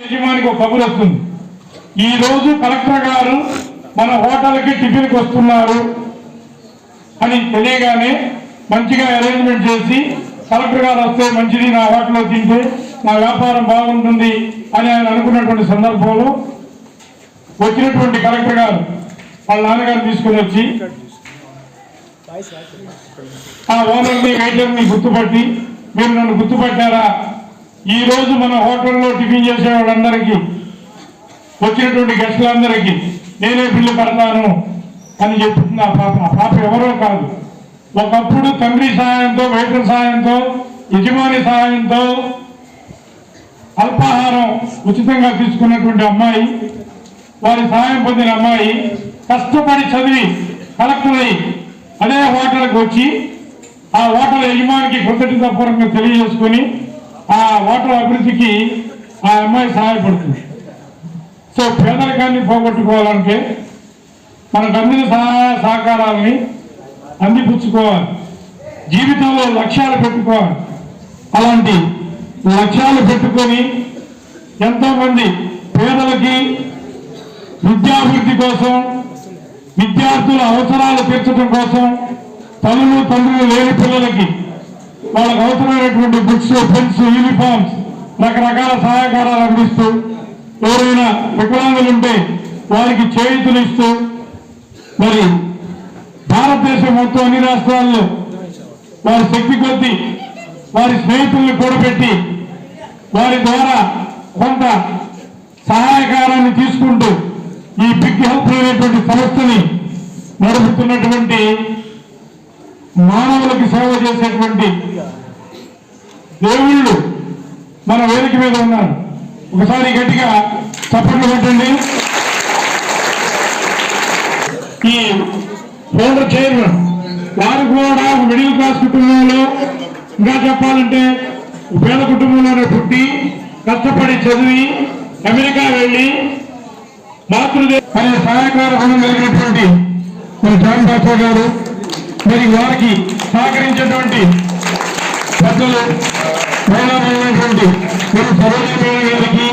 యజమానికి ఒక కబురు వస్తుంది. ఈ రోజు కలెక్టర్ గారు మన హోటల్కి టిఫిన్కి వస్తున్నారు అని తెలియగానే మంచిగా అరేంజ్మెంట్ చేసి కలెక్టర్ గారు వస్తే మంచిది నా హోటల్లో తింటే నా వ్యాపారం బాగుంటుంది అని ఆయన అనుకున్నటువంటి సందర్భంలో వచ్చినటువంటి కలెక్టర్ గారు వాళ్ళ నాన్నగారు తీసుకుని వచ్చి ఆ ఓనర్ని వెయిటర్ని గుర్తుపట్టి మీరు నన్ను గుర్తుపట్టారా? ఈ రోజు మన హోటల్లో టిఫిన్ చేసే వాళ్ళందరికీ వచ్చినటువంటి గెస్టులందరికీ నేనే బిల్లు కడతాను అని చెప్తుంది ఆ పాప. ఆ పాప ఎవరో కాదు. ఒకప్పుడు తండ్రి సహాయంతో వెయిటర్ సహాయంతో యజమాని సహాయంతో అల్పాహారం ఉచితంగా తీసుకున్నటువంటి అమ్మాయి వారి సహాయం పొందిన అమ్మాయి కష్టపడి చదివి కలెక్టర్ అయి అదే హోటల్కి వచ్చి ఆ హోటల్ యజమానికి కృతజ్ఞతాపూర్వకంగా తెలియజేసుకొని ఆ ఓటర్ అభివృద్ధికి ఆ అమ్మాయి సహాయపడుతుంది. సో పేదరికాన్ని పోగొట్టుకోవాలంటే మనకు అందిన సహాయ సహకారాలని అందిపుచ్చుకోవాలి. జీవితంలో లక్ష్యాలు పెట్టుకోవాలి. అలాంటి లక్ష్యాలు పెట్టుకొని ఎంతోమంది పేదలకి విద్యాభివృద్ధి కోసం విద్యార్థుల అవసరాలు తీర్చడం కోసం తల్లులు తండ్రులు లేని పిల్లలకి వాళ్ళకు అవసరమైనటువంటి బుక్స్ పెన్స్ యూనిఫామ్స్ రకరకాల సహాయకారాలు అందిస్తూ ఎవరైనా వికలాంగులు ఉంటే వారికి చేయుతులు ఇస్తూ మరి భారతదేశం మొత్తం అన్ని రాష్ట్రాల్లో వారి శక్తి కొద్దీ వారి స్నేహితుల్ని కూడబెట్టి వారి ద్వారా కొంత సహాయకారాన్ని తీసుకుంటూ ఈ బిగ్ హెల్ప్ అనేటువంటి సంస్థని నడుపుతున్నటువంటి మానవులకు సేవ చేసేటువంటి దేవుళ్ళు మన వేదిక మీద ఉన్నారు. ఒకసారి గట్టిగా చప్పట్లు పెట్టండి ఈ ఫౌండర్ చైర్మన్ వారు కూడా మిడిల్ క్లాస్ కుటుంబంలో ఇంకా చెప్పాలంటే పేద కుటుంబంలోనే పుట్టి కష్టపడి చదివి అమెరికా వెళ్ళి మాతృదేశ అనే సహాయకార రుణం కలిగినటువంటి మన జాన్ బాబా గారు. మరి వారికి సహకరించేటువంటి పెద్దలు మహిళమైనటువంటి మరి సరోజమైన గారికి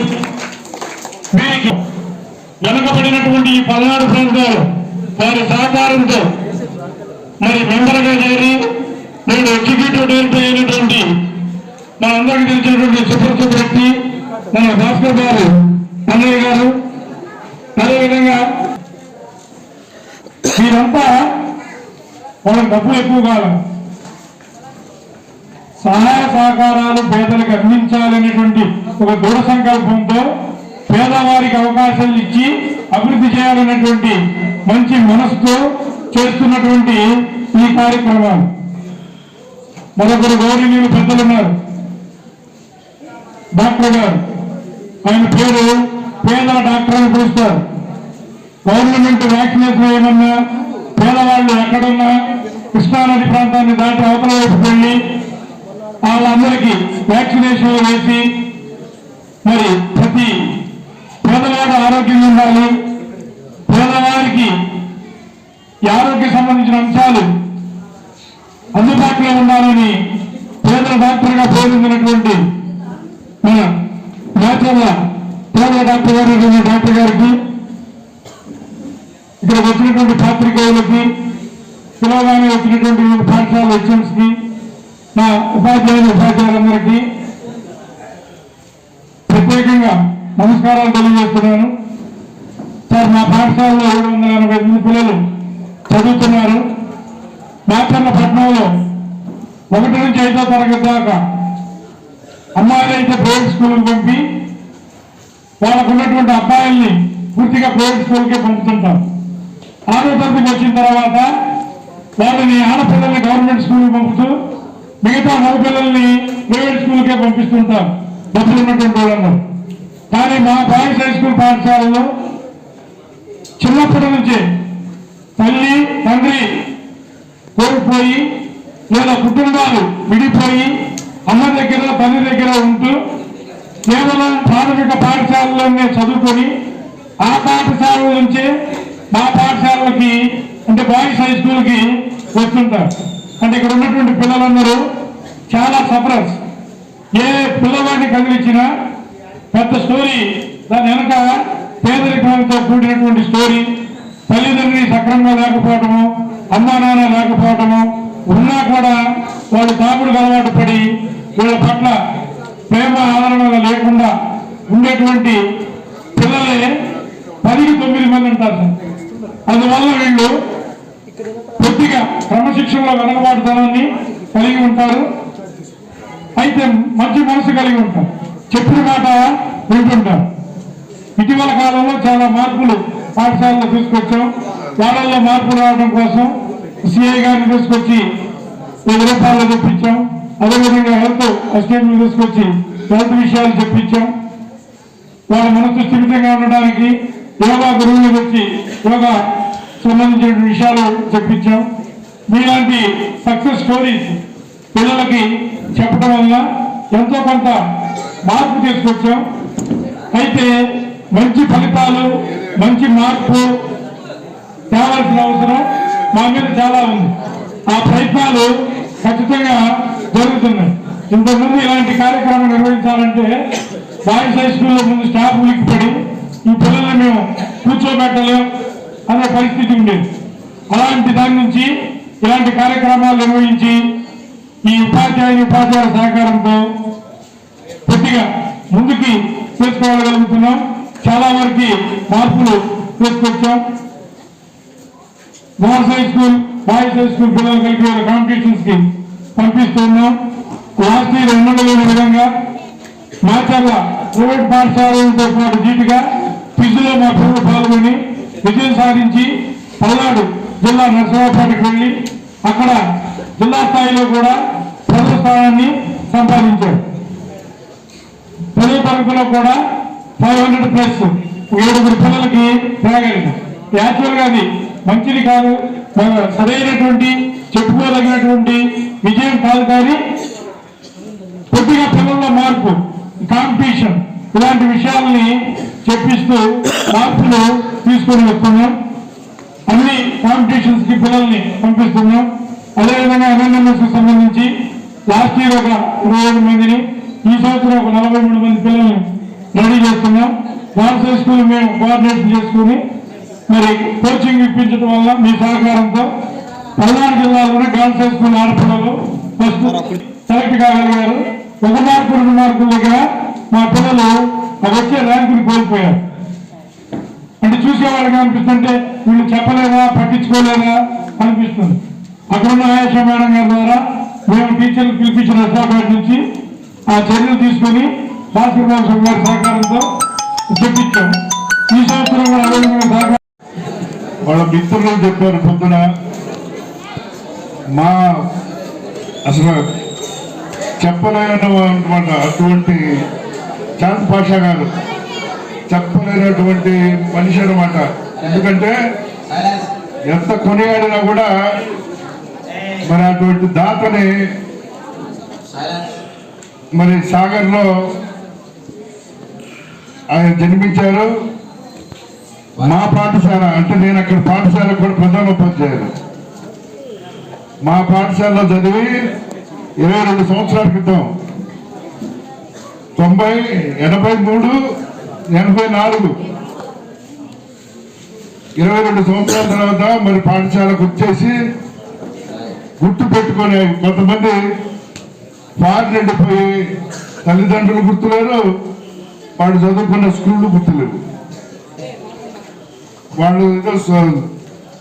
వీరికి వెనుకబడినటువంటి ఈ పల్నాడు ప్రాంతాలు వారి సహకారంతో మరి మెంబర్గా చేరి నేను ఎగ్జిక్యూటివ్ డైరెక్టర్ అయినటువంటి మనందరికీ తెలిసినటువంటి సుప్రసిద్ధ వ్యక్తి మన భాస్కర్ గారు అన్నయ్య గారు అదేవిధంగా వీరంతా వాళ్ళకి డబ్బులు ఎక్కువ కాలం సహాయ సహకారాలు పేదలకు అందించాలనేటువంటి ఒక దృఢ సంకల్పంతో పేదవారికి అవకాశాలు ఇచ్చి అభివృద్ధి చేయాలనేటువంటి మంచి మనసుతో చేస్తున్నటువంటి ఈ కార్యక్రమాలు. మరొకరు గౌరవనీయులు పెద్దలు ఉన్నారు డాక్టర్ గారు ఆయన పేరు పేదల డాక్టర్ అని పిలుస్తారు. గవర్నమెంట్ వ్యాక్సినేషన్ ఏమన్నా పేదవాళ్ళు ఎక్కడున్నా కృష్ణానది ప్రాంతాన్ని దాటి అవతల వైపు వెళ్ళి వాళ్ళందరికీ వ్యాక్సినేషన్ వేసి మరి ప్రతి పేదవాడు ఆరోగ్యంగా ఉండాలి. పేదవారికి ఈ ఆరోగ్య సంబంధించిన అంశాలు అందుబాటులో ఉండాలని పేదల డాక్టర్గా పేరొందినటువంటి మన నేచర్ల పేదల డాక్టర్ గారు డాక్టర్ గారికి ఇక్కడ వచ్చినటువంటి పాత్రికేయులకి పిలవగానే వచ్చినటువంటి వివిధ పాఠశాల హెచ్ఎంస్కి నా ఉపాధ్యాయులు ఉపాధ్యాయులందరికీ ప్రత్యేకంగా నమస్కారాలు తెలియజేస్తున్నాను. సార్ మా పాఠశాలలో ఏడు వందల ఎనభై మంది పిల్లలు చదువుతున్నారు. మాచర్ల పట్టణంలో ఒకటి నుంచి ఐదో తరగతి దాకా అమ్మాయిలు అయితే ప్రైవేట్ స్కూల్కి పంపి వాళ్ళకు ఉన్నటువంటి అబ్బాయిల్ని పూర్తిగా ప్రైవేట్ స్కూల్కే పంపుతుంటారు. ఆరో వచ్చిన తర్వాత వాళ్ళని ఆడపిల్లల్ని గవర్నమెంట్ స్కూల్కి పంపుతూ మిగతా మగపిల్లల్ని ప్రైవేట్ స్కూల్కే పంపిస్తుంటాం. డబ్బులు ఉన్నటువంటి కానీ మా బాయ్స్ హై స్కూల్ పాఠశాలలో చిన్నప్పటి నుంచి తల్లి తండ్రి కోల్పోయి లేదా కుటుంబాలు విడిపోయి అమ్మ దగ్గర తల్లి దగ్గర ఉంటూ కేవలం ప్రాథమిక పాఠశాలలోనే చదువుకొని ఆ పాఠశాల నుంచే మా పాఠశాలకి అంటే బాయ్స్ హై స్కూల్కి వస్తుంటారు. అంటే ఇక్కడ ఉన్నటువంటి పిల్లలందరూ చాలా సఫరస్ ఏ పిల్లవాడిని కదిలించినా పెద్ద స్టోరీ దాని వెనక పేదరికంతో కూడినటువంటి స్టోరీ తల్లిదండ్రులు సక్రమంగా లేకపోవటము అమ్మా నాన్న లేకపోవటము ఉన్నా కూడా వాళ్ళు తాగుడుకు అలవాటు పడి వీళ్ళ పట్ల ప్రేమ ఆదరణ లేకుండా ఉండేటువంటి ఉంటారు అయితే మంచి మనసు కలిగి ఉంటారు చెప్పిన మాట వింటుంటారు ఇటీవల కాలంలో చాలా మార్పులు పాఠశాలలో తీసుకొచ్చాం. వాళ్ళల్లో మార్పులు రావడం కోసం సిఐ గారిని తీసుకొచ్చి వెయ్యి రూపాయలు తెప్పించాం. అదేవిధంగా హెల్త్ అసిస్టెంట్లు తీసుకొచ్చి హెల్త్ విషయాలు చెప్పించాం. వాళ్ళ మనసు స్థిమితంగా ఉండడానికి యోగా గురువులు వచ్చి యోగా సంబంధించిన విషయాలు చెప్పించాం. మీలాంటి సక్సెస్ స్టోరీస్ పిల్లలకి చెప్పడం వల్ల ఎంతో కొంత మార్పు తీసుకొచ్చాం. అయితే మంచి ఫలితాలు మంచి మార్పు తేవాల్సిన అవసరం మా మీద చాలా ఉంది. ఆ ప్రయత్నాలు ఖచ్చితంగా జరుగుతున్నాయి. ఇంతకుముందు ఇలాంటి కార్యక్రమం నిర్వహించాలంటే బాయ్స్ హై స్కూల్లో ముందు స్టాఫ్ ఉలిక్కిపడి ఈ పిల్లల్ని మేము కూర్చోబెట్టలేం అనే పరిస్థితి ఉండేది. అలాంటి దాని నుంచి ఇలాంటి కార్యక్రమాలు నిర్వహించి ఈ ఉపాధ్యాయుని ఉపాధ్యాయుల సహకారంతో కొద్దిగా ముందుకి తీసుకోగలుగుతున్నాం చాలా వరకు మార్పులు తీసుకొచ్చాం. Girls high school boys high school పిల్లలు కలిపి కాంపిటీషన్స్కి పంపిస్తున్నాం లాస్ట్ ఇయర్ విధంగా మాచర్ల ప్రైవేట్ పాఠశాలలతో పాటు జీటుగా క్విజ్లో మా పిల్లలు పాల్గొని విజయం సాధించి పల్నాడు జిల్లా నర్సరావుపేటకు వెళ్ళి అక్కడ జిల్లా స్థాయిలో కూడా ప్రథమ స్థానాన్ని సంపాదించాడు పదో తరగతిలో కూడా ఫైవ్ హండ్రెడ్ ప్లస్ ఏడుగురు పిల్లలకి రాగలిగాం యాక్చువల్గా అది మంచిది కాదు. సరైనటువంటి చెప్పుకోదగినటువంటి విజయం కాదు కానీ కొద్దిగా పిల్లల్లో మార్పు కాంపిటీషన్ ఇలాంటి విషయాల్ని చెప్పిస్తూ మార్పులు తీసుకొని వస్తున్నాం. అన్ని కాంపిటీషన్స్కి పిల్లల్ని పంపిస్తున్నాం. అదేవిధంగా ఎంఎన్ఎంఎస్కి సంబంధించి లాస్ట్ ఇయర్ ఒక ఇరవై మందిని ఈ సంవత్సరం ఒక నలభై మూడు మంది పిల్లల్ని రెడీ చేస్తున్నాం. హై స్కూల్ మేము కోఆర్డినేషన్ చేసుకుని మరి కోచింగ్ ఇప్పించడం వల్ల మీ సహకారంతో పల్నాడు జిల్లాలోనే గర్ల్స్ హై స్కూల్ ఆడపిల్లలు ఫస్ట్ సెలెక్ట్ కాగలిగారు ఒక మార్కు రెండు మార్కుల దగ్గర మా పిల్లలు వచ్చే ర్యాంకుని కోల్పోయారు. అంటే చూసేవాళ్ళకి అనిపిస్తుంటే వీళ్ళు చెప్పలేదా పట్టించుకోలేదా అనిపిస్తుంది. అక్కడున్న ఆయేష మేడం గారి ద్వారా మేము టీచర్లు పిలిపించిన హైదరాబాద్ నుంచి ఆ చర్యలు తీసుకొని భాస్కర్ బాబు గారి సహకారంతో చెప్పించాం ఈ సంవత్సరం కూడా వాళ్ళ మిత్రులు చెప్పారు పొద్దున. మా అసలు చెప్పలేనటువంటి అటువంటి చాంద్ పాషా గారు చెప్పలేనటువంటి మనిషి అనమాట ఎందుకంటే ఎంత కొనియాడినా కూడా మరి అటువంటి దాతని మరి సాగర్లో ఆయన జన్మించారు. మా పాఠశాల అంటే నేను అక్కడ పాఠశాల కూడా ప్రధాన ఉపాధ్యాయులు మా పాఠశాలలో చదివి ఇరవై రెండు సంవత్సరాల క్రితం తొంభై ఎనభై మూడు ఎనభై నాలుగు. ఇరవై రెండు సంవత్సరాల తర్వాత మరి పాఠశాలకు వచ్చేసి గుర్తు పెట్టుకునే కొంతమంది ఫారెన్ వెళ్ళిపోయి తల్లిదండ్రులు గుర్తులేరు వాడు చదువుకున్న స్కూళ్ళు గుర్తులేరు. వాళ్ళు ఏదో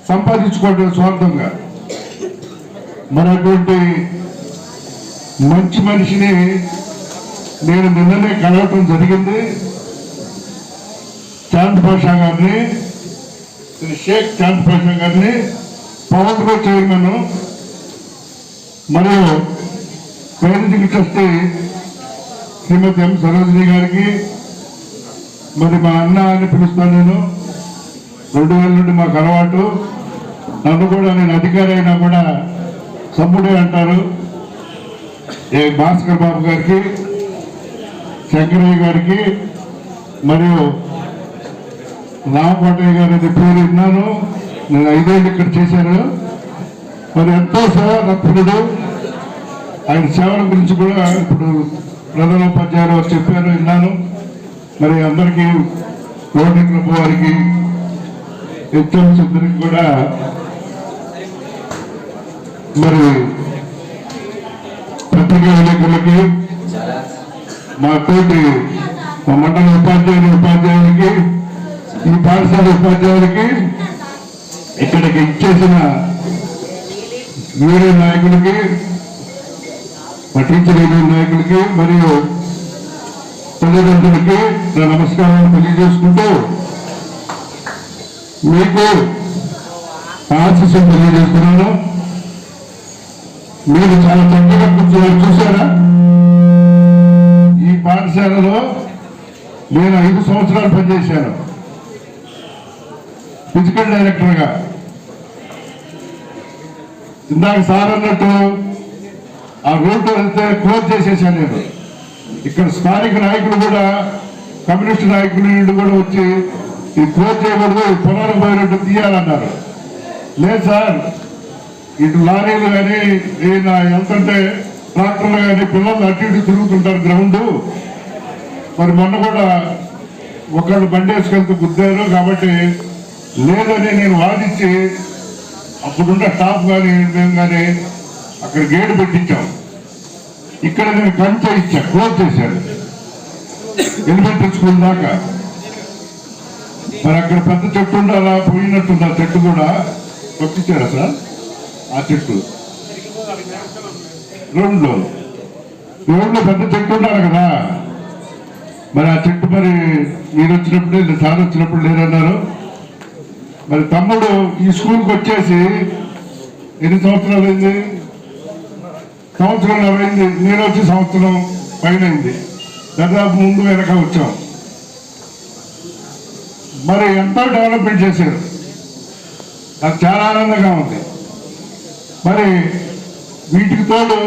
సంపాదించుకోవడం స్వార్థంగా. మరి అటువంటి మంచి మనిషిని నేను నిన్ననే కలవటం జరిగింది. చాంద్ పాషా గారిని శ్రీ షేక్ చాంద్ పాషా గారిని పవన్ చైర్మన్ మరియు parenting trustee Shrimati M Sarojini గారికి మరి మా అన్న అని పిలుస్తాను నేను. రెండు వేల నుండి మాకు అలవాటు. నన్ను కూడా నేను అధికారి అయినా కూడా సమ్ముడే అంటారు. ఏ భాస్కర్ బాబు గారికి శంకరయ్య గారికి మరియు రామకోటయ్య గారి పేరు విన్నాను. నేను ఐదేళ్ళు ఇక్కడ చేశాను. మరి ఎంతో సేవనత్తుడు ఆయన సేవల గురించి కూడా ఇప్పుడు ప్రధానోపాధ్యాయులు ఉపాధ్యాయులు చెప్పారు విన్నాను. మరి అందరికీ రోడ్డు ప్రభు వారికి హెచ్ఎంస్ ఇద్దరికి కూడా మరి పత్రికా విలేకరులకి మా తోటి మా మండల ఉపాధ్యాయుల ఉపాధ్యాయులకి ఈ పాఠశాల ఉపాధ్యాయులకి ఇక్కడికి ఇచ్చేసిన యూనియన్ నాయకులకి మా టీచర్ నాయకులకి మరియు తల్లిదండ్రులకి నా నమస్కారాలు తెలియజేసుకుంటూ మీకు ఆశీస్సులు తెలియజేస్తున్నాను. మీరు చాలా చక్కగా కూర్చున్నారు చూసారా ఈ పాఠశాలలో నేను ఐదు సంవత్సరాలు పనిచేశాను. ఫిజికల్ డైరెక్టర్గా ఇందాక సార్ అన్నట్టు ఆ రోడ్డు వెళ్తే క్లోజ్ చేసేసాను నేను. ఇక్కడ స్థానిక నాయకులు కూడా కమ్యూనిస్ట్ నాయకులు వీళ్ళు కూడా వచ్చి ఇది క్లోజ్ చేయకూడదు ఇది పొలాలకు తీయాలన్నారు. లేదు సార్ ఇటు లారీలు కానీ ఈయన వెళ్తుంటే ట్రాక్టర్లు కానీ పిల్లలు అటు ఇటు తిరుగుతుంటారు గ్రౌండ్. మరి మొన్న కూడా ఒకళ్ళు బండి వేసుకెళ్తూ గుద్దారు కాబట్టి లేదని నేను వాదించి అప్పుడున్న స్టాఫ్ కానీ మేము కానీ అక్కడ గేటు పెట్టించాం. ఇక్కడ నేను కంచె ఇచ్చా క్లోజ్ చేశాను. ఎలిమెంటరీ స్కూల్ దాకా. మరి అక్కడ పెద్ద చెట్టు ఉండాలా పోయినట్టుంది ఆ చెట్టు కూడా తొక్కిచ్చారా సార్? ఆ చెట్టు. రోడ్లో. రోడ్లో పెద్ద చెట్టు ఉండాలి కదా. మరి ఆ చెట్టు మరి మీరు వచ్చినప్పుడు లేదు సార్ వచ్చినప్పుడు లేరన్నారు? మరి తమ్ముడు ఈ స్కూల్కి వచ్చేసి ఎన్ని సంవత్సరాలు అయింది? సంవత్సరం అయింది నేను వచ్చి సంవత్సరం పైన అయింది. దాదాపు ముందు వెనక వచ్చాం. మరి ఎంతో డెవలప్మెంట్ చేశారు. నాకు చాలా ఆనందంగా ఉంది. మరి వీటికి తోడు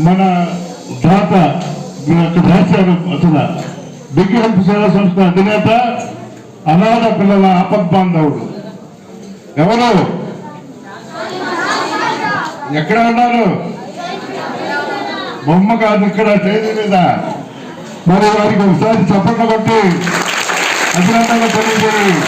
మన దాత మీరు అక్కడ రాశారు అసలు బిగ్ హెల్ప్ సేవా సంస్థ అధినేత అనాథ పిల్లల ఆపద్బాంధవుడు ఎవరు? ఎక్కడ ఉన్నారు? బొమ్మ కాదు ఇక్కడ చేతి మీద. మరి వారికి ఒకసారి చప్పట్లు కొట్టి అభినందనలు తెలియజేయండి